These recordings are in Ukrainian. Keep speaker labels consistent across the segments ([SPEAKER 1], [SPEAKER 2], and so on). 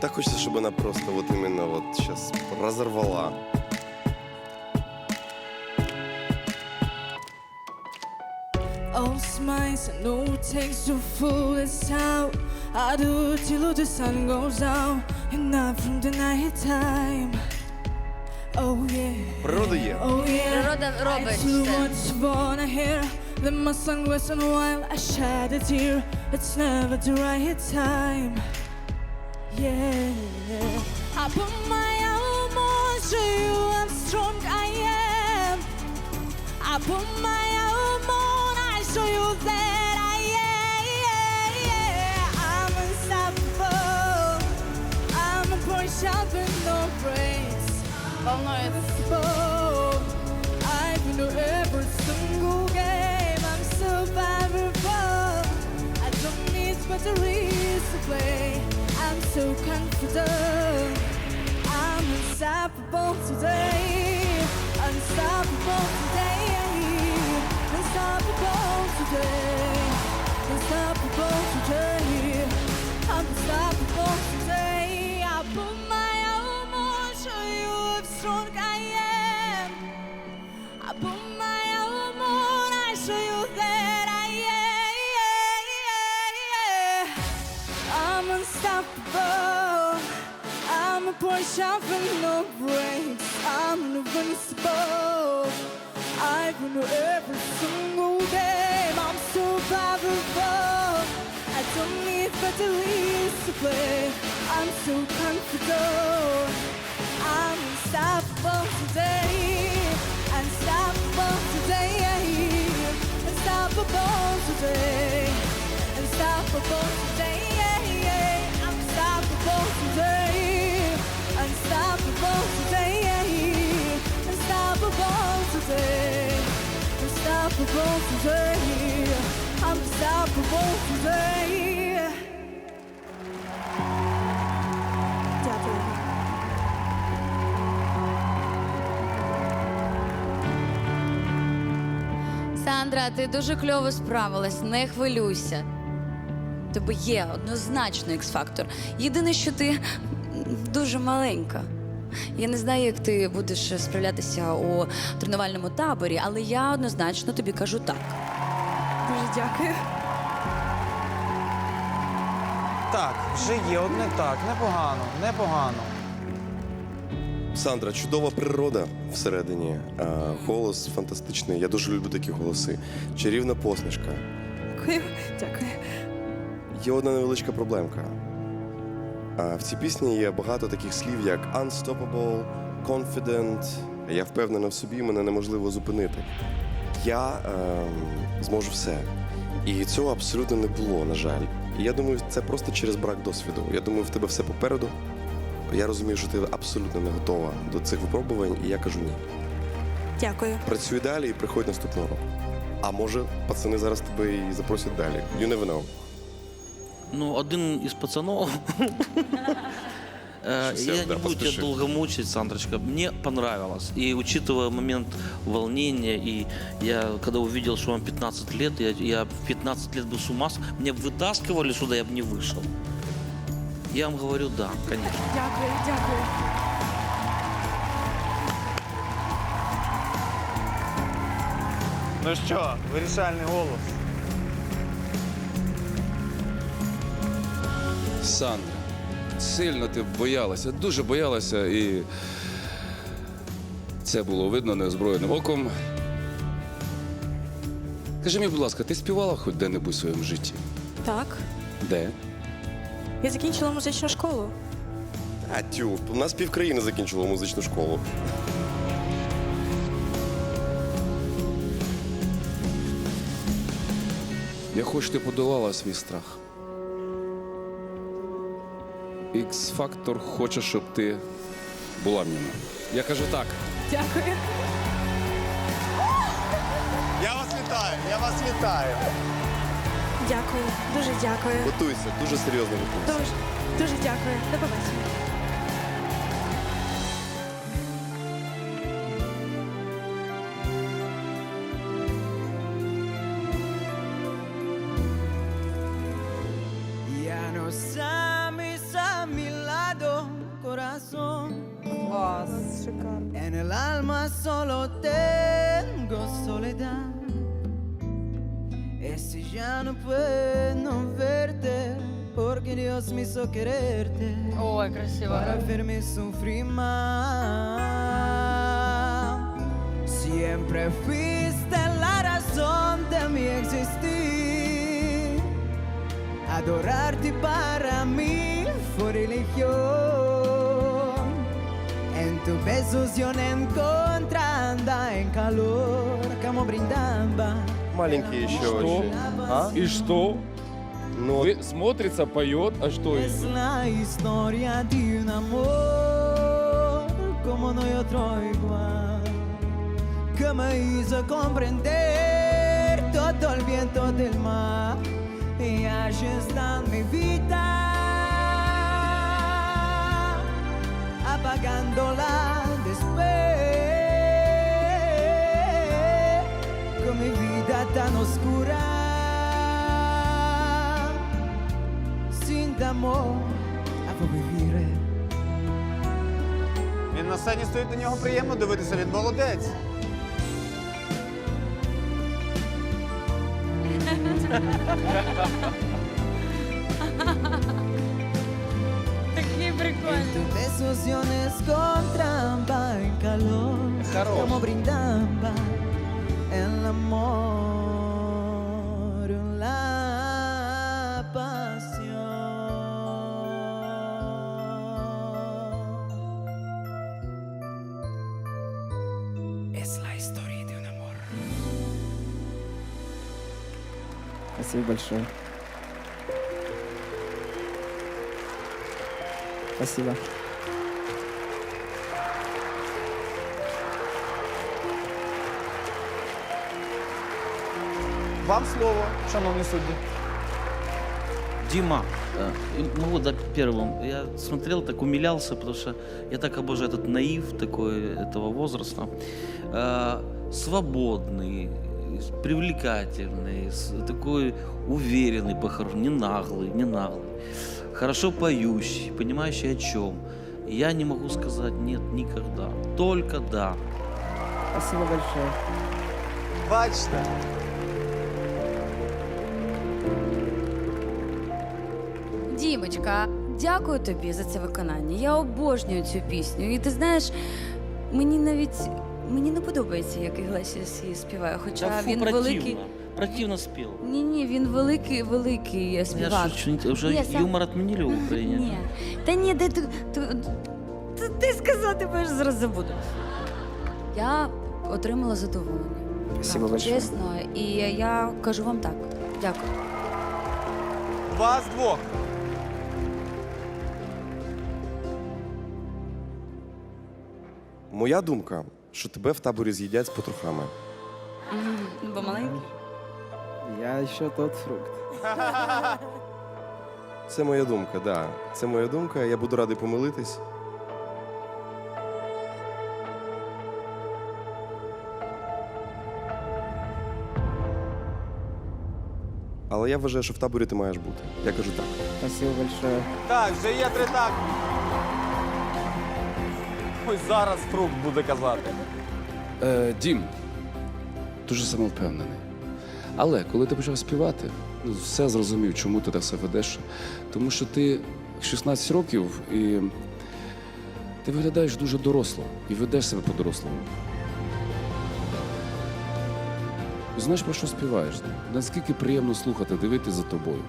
[SPEAKER 1] Так хочется, чтобы она просто вот именно вот сейчас разорвала.
[SPEAKER 2] All smiles and no takes to fool us out. I do till the sun goes down and not from the night time. Oh yeah.
[SPEAKER 1] Природа є.
[SPEAKER 2] Oh yeah.
[SPEAKER 3] Природа
[SPEAKER 2] I
[SPEAKER 3] робить
[SPEAKER 2] too
[SPEAKER 3] все.
[SPEAKER 2] much wanna hear. Then my sun glisten while I shed a tear. It's never the right time. Yeah. I put my arm on show you how strong I am. I put my arm on, I show you that I am. I'm unstoppable. I'm a boy shot with no brakes. Unstoppable. I've been to every single game. I'm so powerful. I don't need batteries to play. I'm so confident. I'm unstoppable today. Unstoppable today. Unstoppable today. Unstoppable today. I'm a no brakes. I'm invincible. I win every single game. I'm so powerful. I don't need batteries to play. I'm so confident. I'm unstoppable today. Unstoppable today. Unstoppable today. Unstoppable today. supposed to say I'm not supposed.
[SPEAKER 3] Сандра, ти дуже кльово справилась, не хвилюйся. Тобі є однозначно ікс-фактор. Єдине, що ти дуже маленька. Я не знаю, як ти будеш справлятися у тренувальному таборі, але я однозначно тобі кажу так.
[SPEAKER 2] Дуже дякую.
[SPEAKER 4] Так, вже є одне так, непогано, непогано.
[SPEAKER 1] Сандра, чудова природа всередині. А, голос фантастичний. Я дуже люблю такі голоси. Чарівна посмішка.
[SPEAKER 2] Дякую. Дякую.
[SPEAKER 1] Є одна невеличка проблемка. В цій пісні є багато таких слів, як unstoppable, confident. Я впевнена в собі, мене неможливо зупинити. Я ем, зможу все. І цього абсолютно не було, на жаль. І я думаю, це просто через брак досвіду. Я думаю, в тебе все попереду. Я розумію, що ти абсолютно не готова до цих випробувань, і я кажу ні.
[SPEAKER 2] Дякую.
[SPEAKER 1] Працюй далі і приходь наступного року. А може, пацани зараз тебе і запросять далі. You never know.
[SPEAKER 5] Ну, один із пацанов. Э,
[SPEAKER 1] Щас
[SPEAKER 5] Я
[SPEAKER 1] я,
[SPEAKER 5] не
[SPEAKER 1] да,
[SPEAKER 5] буду тебя
[SPEAKER 1] поспеши.
[SPEAKER 5] долго мучить, Сандрочка. Мне понравилось. И учитывая момент волнения, и я когда увидел, что вам 15 лет, я, я в 15 лет был с ума, с- меня бы вытаскивали сюда, я бы не вышел. Я вам говорю, да, конечно.
[SPEAKER 2] Дякую, дякую.
[SPEAKER 4] Ну що, вирішальний голос.
[SPEAKER 6] Сандра, сильно ти боялася, дуже боялася, і це було видно неозброєним оком. Скажи мені, будь ласка, ти співала хоч де-небудь в своєму житті?
[SPEAKER 2] Так.
[SPEAKER 6] Де?
[SPEAKER 2] Я закінчила музичну школу.
[SPEAKER 1] А тю, у нас півкраїни закінчило музичну школу.
[SPEAKER 6] Я хочу, ти подолала свій страх. Ікс-фактор хоче, щоб ти була в ньому. Я кажу так.
[SPEAKER 2] Дякую.
[SPEAKER 4] Я вас вітаю, я вас вітаю.
[SPEAKER 2] Дякую. Дуже дякую.
[SPEAKER 1] Готуйся, дуже серйозно готуйся.
[SPEAKER 2] Дуже, дуже дякую. До побачення.
[SPEAKER 7] alma solo tengo soledad. Y si ya no puedo verte, porque Dios me hizo quererte.
[SPEAKER 3] Ой, красиво.
[SPEAKER 7] para hacerme sufrir más. Siempre fuiste la razón de mi existir. Adorarte para mí fue religión. En tus besos yo no encontraba en calor como brindaba.
[SPEAKER 1] Маленькие еще
[SPEAKER 6] Что?
[SPEAKER 1] очень.
[SPEAKER 6] А? И что?
[SPEAKER 1] Ну,
[SPEAKER 6] Вы смотрится, поет, а что?
[SPEAKER 7] Es la historia de un amor como no hay otro igual que me hizo comprender todo el viento del mar y allí está mi vida apagándola después con mi vida tan oscura sin amor a vivir.
[SPEAKER 4] Він на сцені стоїть на нього приємно дивитися, він молодець.
[SPEAKER 3] прикольний.
[SPEAKER 7] tus besos yo no encontraba en calor
[SPEAKER 4] Хорош.
[SPEAKER 7] como brindaba el amor, la pasión. Es la historia de un amor.
[SPEAKER 8] Спасибо большое. Спасибо.
[SPEAKER 4] Вам слово, шановні судді.
[SPEAKER 5] Дима, э, и могу дать первым. Я смотрел, так умилялся, потому что я так обожаю этот наив такой этого возраста. Э, свободный, привлекательный, такой уверенный, по-хорошему, не наглый, не наглый. Хорошо поющий, понимающий о чем. Я не могу сказать нет никогда. Только да.
[SPEAKER 8] Спасибо большое.
[SPEAKER 4] Бачите.
[SPEAKER 3] Дімочка, дякую тобі за це виконання. Я обожнюю цю пісню. І ти знаєш, мені навіть мені не подобається, як Іглесіас її співає, хоча
[SPEAKER 5] Да фу,
[SPEAKER 3] він
[SPEAKER 5] противно.
[SPEAKER 3] великий.
[SPEAKER 5] Противно спел.
[SPEAKER 3] Ні, ні, він великий, великий
[SPEAKER 5] Я
[SPEAKER 3] співак.
[SPEAKER 5] шучу, уже
[SPEAKER 3] Ні, сам-
[SPEAKER 5] юмор отменили в Украине.
[SPEAKER 3] Ні. Та ні, де ти, ти, ти, ти сказати, я ж зараз забуду. Я отримала задоволення.
[SPEAKER 8] Спасибо большое.
[SPEAKER 3] Чесно. І я кажу вам так. Дякую.
[SPEAKER 4] Два з двох.
[SPEAKER 1] Моя думка, що тебе в таборі з'їдять з потрохами.
[SPEAKER 3] Бо маленький.
[SPEAKER 8] Я еще тот фрукт.
[SPEAKER 1] Це моя думка, да. Це моя думка. Я буду радий помилитись. Але я вважаю, що в таборі ти маєш бути. Я кажу так.
[SPEAKER 8] Спасибо большое.
[SPEAKER 4] Так, вже є три так. Ось зараз фрукт буде казати.
[SPEAKER 6] Е, Дім, дуже самовпевнений. Але коли ти почав співати, ну, все зрозумів, чому ти так себе ведеш. Тому що ти 16 років і ти виглядаєш дуже доросло і ведеш себе по-дорослому. Знаєш, про що співаєш? Наскільки приємно слухати, дивитися за тобою.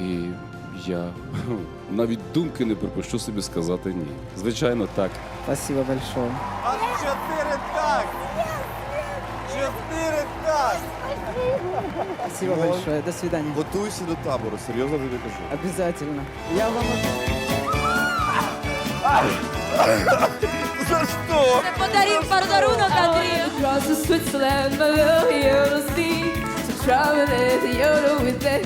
[SPEAKER 6] І я навіть думки не припущу собі сказати ні. Звичайно, так.
[SPEAKER 8] Спасибо большое.
[SPEAKER 4] Аж чотири так. Чотири так.
[SPEAKER 8] Спасибо
[SPEAKER 1] Ну,
[SPEAKER 8] большое. До свидания.
[SPEAKER 1] Готуйся до табору, серйозно тобі кажу.
[SPEAKER 8] Обязательно. Я вам...
[SPEAKER 3] Це подарунок, подарунок, Андрію.
[SPEAKER 7] Across the Switzerland, my love, you'll see. So traveling, you're with the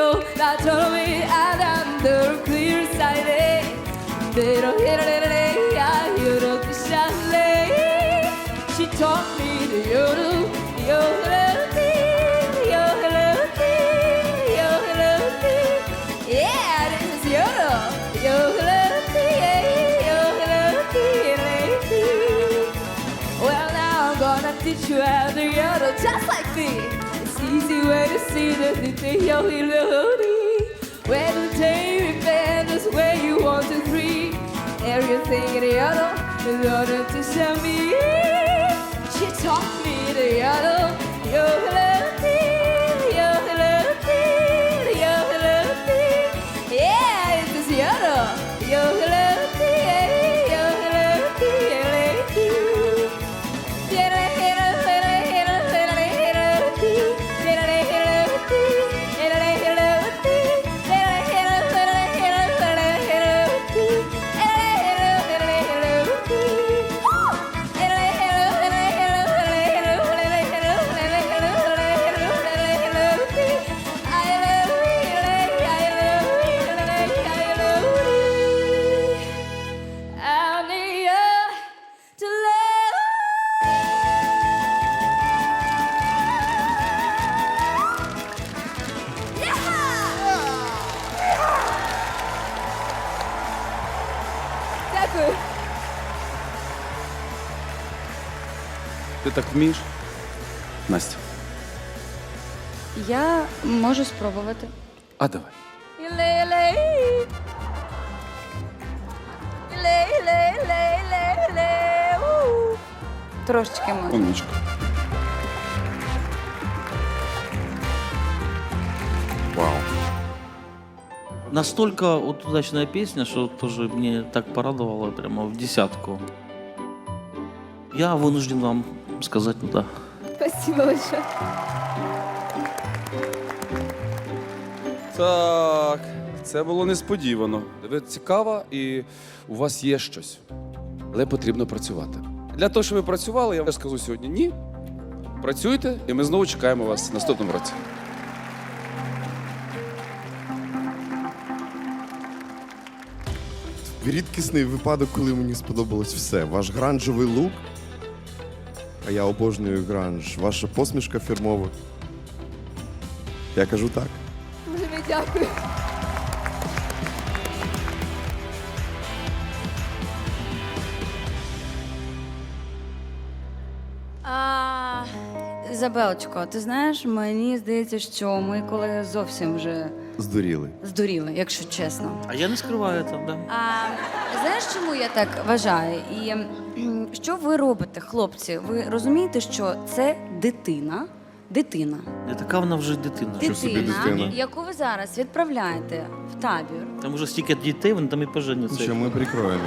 [SPEAKER 9] you 나처럼 이아름도 clear sighted see you're When the day is where you want to free. Everything in the other in order to show me. She taught me the other. You're
[SPEAKER 6] так вмієш? Настя.
[SPEAKER 3] Я можу спробувати.
[SPEAKER 6] А давай.
[SPEAKER 3] Трошечки можу.
[SPEAKER 6] Умничка.
[SPEAKER 1] Вау.
[SPEAKER 5] Настолько вот удачная песня, что тоже мне так порадовало прямо в десятку. Я вынужден вам сказать ну да.
[SPEAKER 9] Спасибо большое.
[SPEAKER 6] Так, це було несподівано. Ви цікаво і у вас є щось. Але потрібно працювати. Для того, щоб ви працювали, я вам скажу сьогодні ні. Працюйте, і ми знову чекаємо вас в наступному році.
[SPEAKER 1] Рідкісний випадок, коли мені сподобалось все. Ваш гранжовий лук. А я обожнюю гранж. Ваша посмішка фірмова. Я кажу так.
[SPEAKER 9] Дуже дякую.
[SPEAKER 3] А, Забелочко, ти знаєш, мені здається, що ми колеги зовсім вже
[SPEAKER 1] Здуріли.
[SPEAKER 3] здуріли, якщо чесно.
[SPEAKER 5] А я не скрываю это, да.
[SPEAKER 3] А чому я так вважаю? І що ви робите, хлопці? Ви розумієте, що це дитина? Дитина.
[SPEAKER 5] Не така вона вже дитина.
[SPEAKER 1] Що собі дитина?
[SPEAKER 3] яку ви зараз відправляєте в табір.
[SPEAKER 5] Там уже стільки дітей, вони там і поженяться.
[SPEAKER 1] Що ми прикроємо.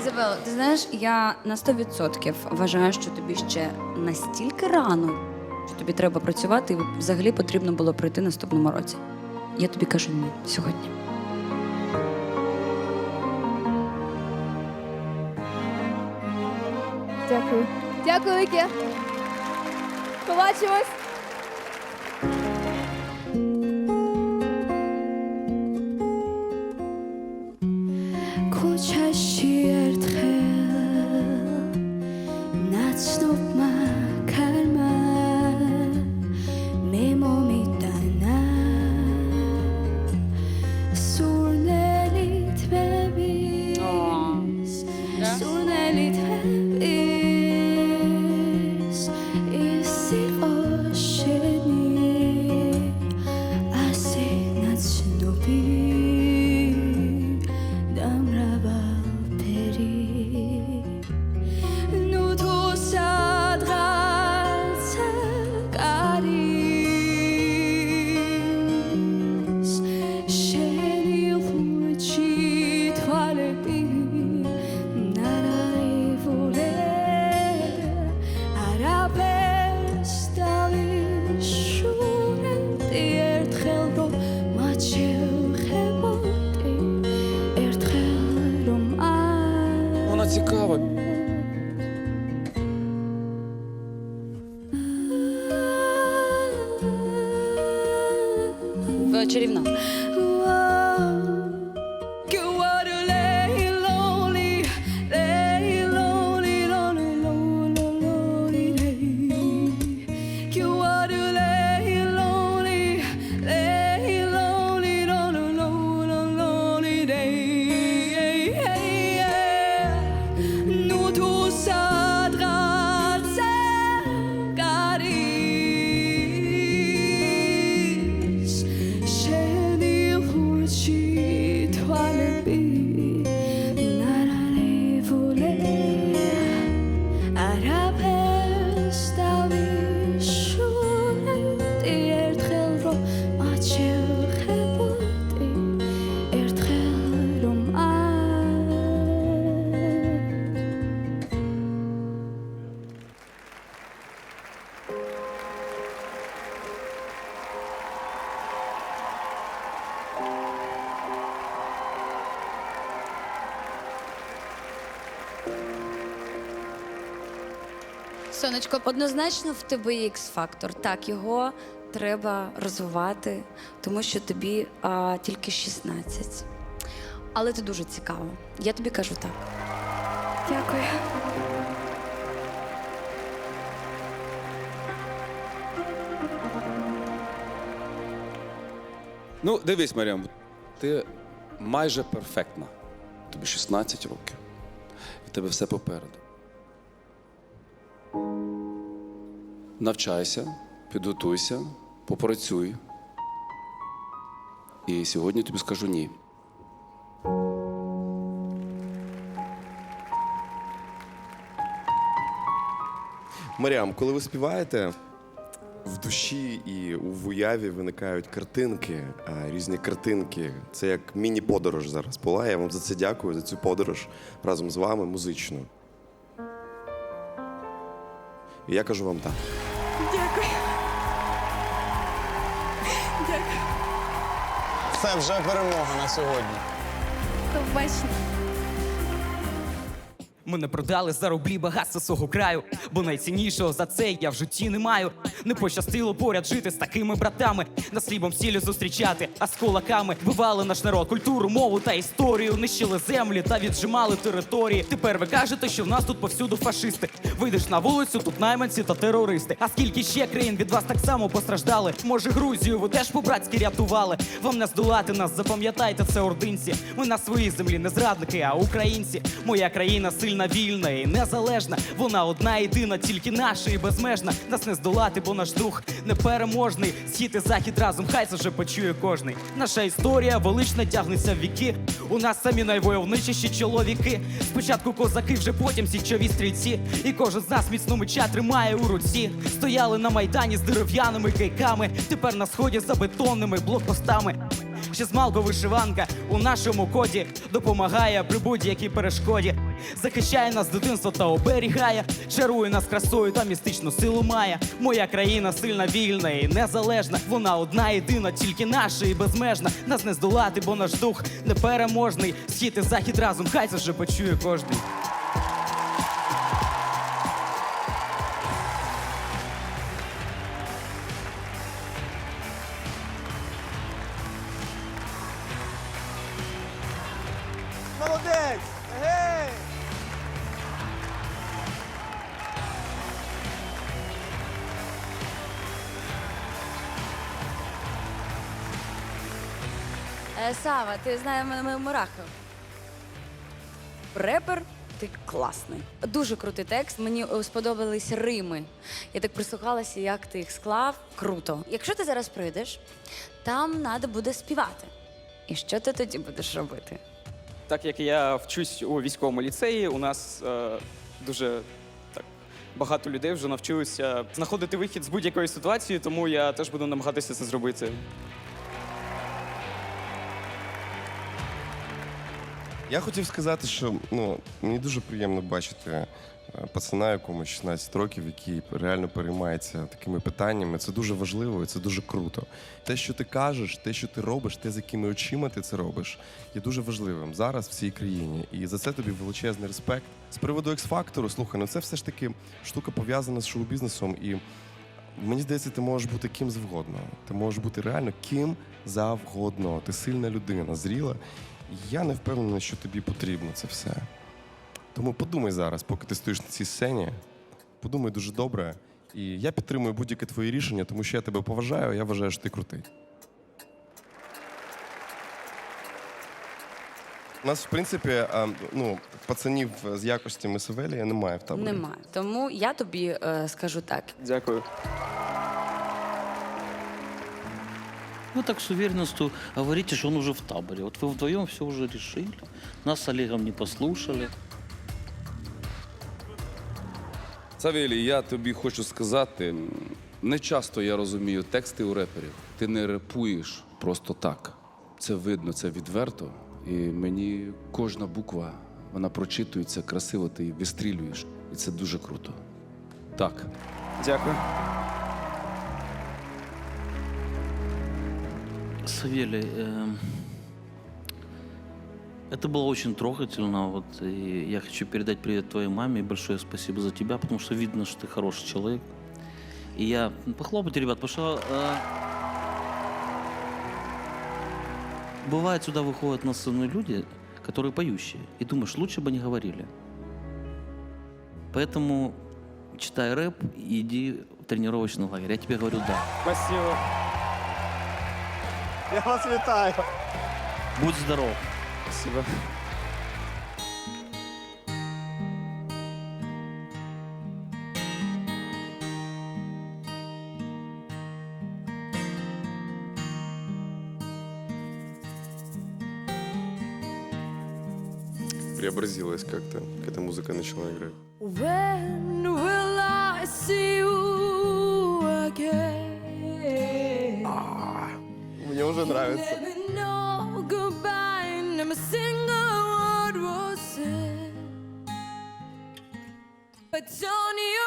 [SPEAKER 3] Ізабело, ти знаєш, я на 100% вважаю, що тобі ще настільки рано, що тобі треба працювати, і взагалі потрібно було прийти наступному році. Я тобі кажу ні сьогодні.
[SPEAKER 9] Дякую, Віке. Побачимось.
[SPEAKER 10] Dam raba чарівна.
[SPEAKER 3] Сонечко, однозначно в тебе є X-фактор. Так, його треба розвивати, тому що тобі а, тільки 16. Але ти дуже цікаво. Я тобі кажу так. Дякую.
[SPEAKER 6] Ну, дивись, Маріам, ти майже перфектна. Тобі 16 років. І тебе все попереду. Навчайся, підготуйся, попрацюй. І сьогодні тобі скажу ні.
[SPEAKER 1] Маріам, коли ви співаєте, в душі і в уяві виникають картинки, різні картинки. Це як міні-подорож зараз була. Я вам за це дякую, за цю подорож разом з вами музичну. І я кажу вам так.
[SPEAKER 2] Дякую. Дякую.
[SPEAKER 4] Це вже перемога на сьогодні.
[SPEAKER 2] До побачення.
[SPEAKER 11] Мене продали за рублі багатство свого краю, бо найціннішого за це я в житті не маю. Не пощастило поряд жити з такими братами, на слібом стілі зустрічати, а з кулаками вбивали наш народ, культуру, мову та історію, нищили землі та віджимали території. Тепер ви кажете, що в нас тут повсюду фашисти. Вийдеш на вулицю, тут найманці та терористи. А скільки ще країн від вас так само постраждали? Може, Грузію ви теж по-братськи рятували? Вам не здолати нас, запам'ятайте це ординці. Ми на своїй землі не зрадники, а українці. Моя країна сильна, вільна і незалежна. Вона одна єдина, тільки наша і безмежна. Нас не здолати, бо наш дух непереможний. Схід і захід разом, хай це вже почує кожний. Наша історія велична тягнеться в віки. У нас самі найвойовничіші чоловіки. Спочатку козаки, вже потім січові стрільці. І кожен з нас міцну меча тримає у руці. Стояли на майдані з дерев'яними кийками. Тепер на сході за бетонними блокпостами. Ще змалку вишиванка у нашому коді допомагає при будь-якій перешкоді. Захищає нас дитинство та оберігає, чарує нас красою та містичну силу має. Моя країна сильна, вільна і незалежна. Вона одна єдина, тільки наша і безмежна. Нас не здолати, бо наш дух непереможний. Схід і захід разом, хай це вже почує кожний.
[SPEAKER 3] Е, Сава, ти знаєш мене Мурахов. Репер, ти класний. Дуже крутий текст. Мені сподобались рими. Я так прислухалася, як ти їх склав. Круто. Якщо ти зараз прийдеш, там треба буде співати. І що ти тоді будеш робити?
[SPEAKER 12] Так як я вчусь у військовому ліцеї, у нас е, дуже так багато людей вже навчилися знаходити вихід з будь-якої ситуації, тому я теж буду намагатися це зробити.
[SPEAKER 1] Я хотів сказати, що ну, мені дуже приємно бачити е, пацана, якому 16 років, який реально переймається такими питаннями. Це дуже важливо і це дуже круто. Те, що ти кажеш, те, що ти робиш, те, з якими очима ти це робиш, є дуже важливим зараз в цій країні. І за це тобі величезний респект. З приводу X-фактору, слухай, ну це все ж таки штука пов'язана з шоу-бізнесом. І мені здається, ти можеш бути ким завгодно. Ти можеш бути реально ким завгодно. Ти сильна людина, зріла. Я не впевнений, що тобі потрібно це все. Тому подумай зараз, поки ти стоїш на цій сцені. Подумай дуже добре. І я підтримую будь-яке твоє рішення, тому що я тебе поважаю, я вважаю, що ти крутий. У нас, в принципі, ну, пацанів з якостями Савелія немає в таборі.
[SPEAKER 3] Немає. Тому я тобі е, скажу так:
[SPEAKER 12] Дякую.
[SPEAKER 5] Вы так с уверенностью говорите, что он уже в таборе. Вот вы вдвоем все уже решили. Нас с Олегом не послушали.
[SPEAKER 6] Савелій, я тобі хочу сказати, не часто я розумію тексти у реперів. Ти не репуєш просто так. Це видно, це відверто. І мені кожна буква, вона прочитується красиво, ти її вистрілюєш. І це дуже круто. Так.
[SPEAKER 12] Дякую.
[SPEAKER 5] Савелий, эм, Это было очень трогательно. Вот, и я хочу передать привет твоей маме и большое спасибо за тебя, потому что видно, что ты хороший человек. И я... Похлопайте, ребят, потому что... э, бывает, сюда выходят на сцену люди, которые поющие. И думаешь, лучше бы они говорили. Поэтому читай рэп и иди в тренировочный лагерь. Я тебе говорю да.
[SPEAKER 12] Спасибо. Я вас вітаю.
[SPEAKER 5] Будь здоров.
[SPEAKER 12] Спасибо.
[SPEAKER 1] Преобразилась как-то, когда музыка начала играть.
[SPEAKER 2] When was said. But don't you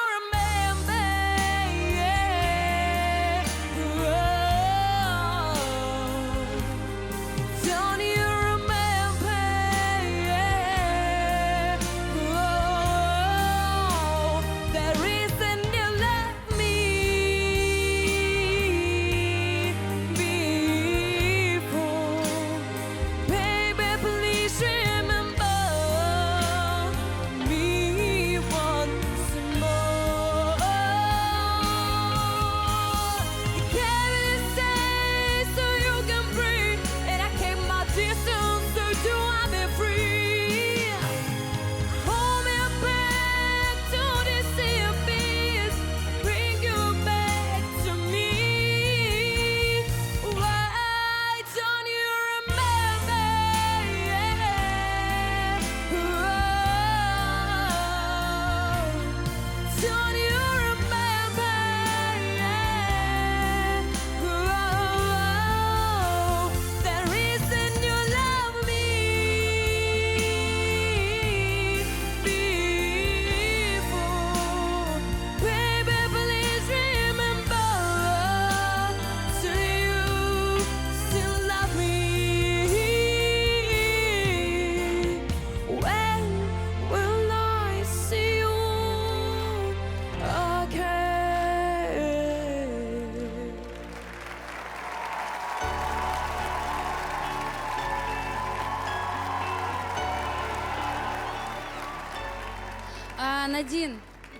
[SPEAKER 3] Надін,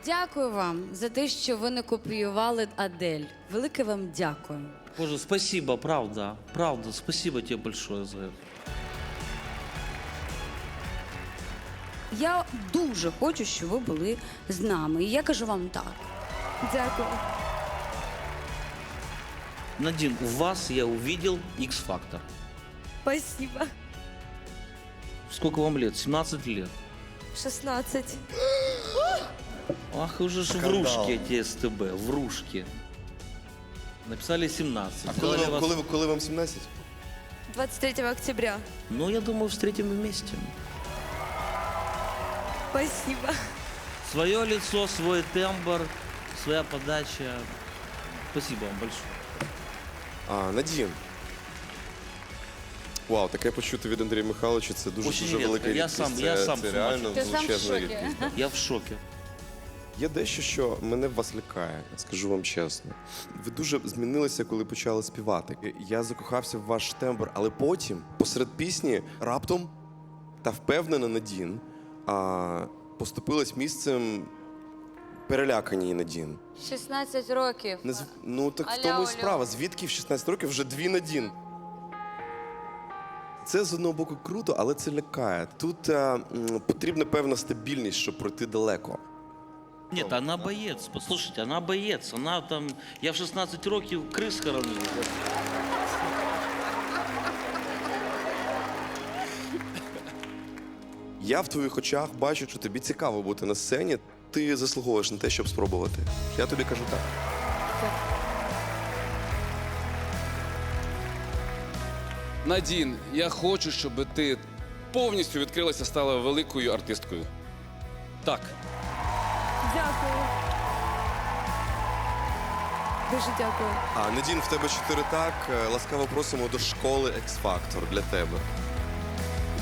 [SPEAKER 3] дякую вам за те, що ви не копіювали Адель. Велике вам дякую.
[SPEAKER 5] Боже, спасибо, правда, правда, спасибо тебе большое за это.
[SPEAKER 3] Я дуже хочу, щоб ви були з нами. І я кажу вам так.
[SPEAKER 2] Дякую.
[SPEAKER 5] Надин, у вас я увидел X-фактор.
[SPEAKER 2] Спасибо.
[SPEAKER 5] Сколько вам лет? 17 лет.
[SPEAKER 2] 16.
[SPEAKER 5] Ах, уже ж
[SPEAKER 1] Скандал.
[SPEAKER 5] врушки эти СТБ, врушки. Написали 17.
[SPEAKER 1] А коли,
[SPEAKER 5] Сделали
[SPEAKER 1] вам-
[SPEAKER 5] вас-
[SPEAKER 1] коли, ви- коли вам 17?
[SPEAKER 2] 23 октября.
[SPEAKER 5] Ну, я думаю, встретим вместе.
[SPEAKER 2] Спасибо.
[SPEAKER 5] Свое лицо, свой тембр, своя подача. Спасибо вам большое.
[SPEAKER 1] А, Надін. Вау, таке почути від Андрія Михайловича це дуже
[SPEAKER 5] Очень
[SPEAKER 1] дуже
[SPEAKER 5] рідко.
[SPEAKER 1] велика
[SPEAKER 5] Я
[SPEAKER 1] рідкість.
[SPEAKER 5] сам-
[SPEAKER 1] це,
[SPEAKER 5] я сам
[SPEAKER 1] це
[SPEAKER 5] ума
[SPEAKER 1] реально
[SPEAKER 3] Ти сам в
[SPEAKER 1] величезна
[SPEAKER 3] шокі.
[SPEAKER 1] рідкість. да.
[SPEAKER 5] Я в шоке.
[SPEAKER 1] Є дещо, що мене в вас лякає, скажу вам чесно. Ви дуже змінилися, коли почали співати. Я закохався в ваш тембр, але потім, посеред пісні, раптом та впевнена Надін а, поступилась місцем переляканій Надін.
[SPEAKER 3] 16 років.
[SPEAKER 1] Не Ну так в тому і справа. Звідки в 16 років вже дві Надін? Це з одного боку круто, але це лякає. Тут е, м, потрібна певна стабільність, щоб пройти далеко.
[SPEAKER 5] Нет, она боец. Послушайте, она боец. Она там... Я в 16 років крыс хоронил.
[SPEAKER 1] Я в твоїх очах бачу, що тобі цікаво бути на сцені. Ти заслуговуєш на те, щоб спробувати. Я тобі кажу так.
[SPEAKER 6] Надін, я хочу, щоб ти повністю відкрилася, стала великою артисткою. Так.
[SPEAKER 2] Дякую. Дуже дякую.
[SPEAKER 1] А Надін, в тебе чотири так. Е, Ласкаво просимо до школи X-Factor для тебе.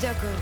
[SPEAKER 13] Дякую.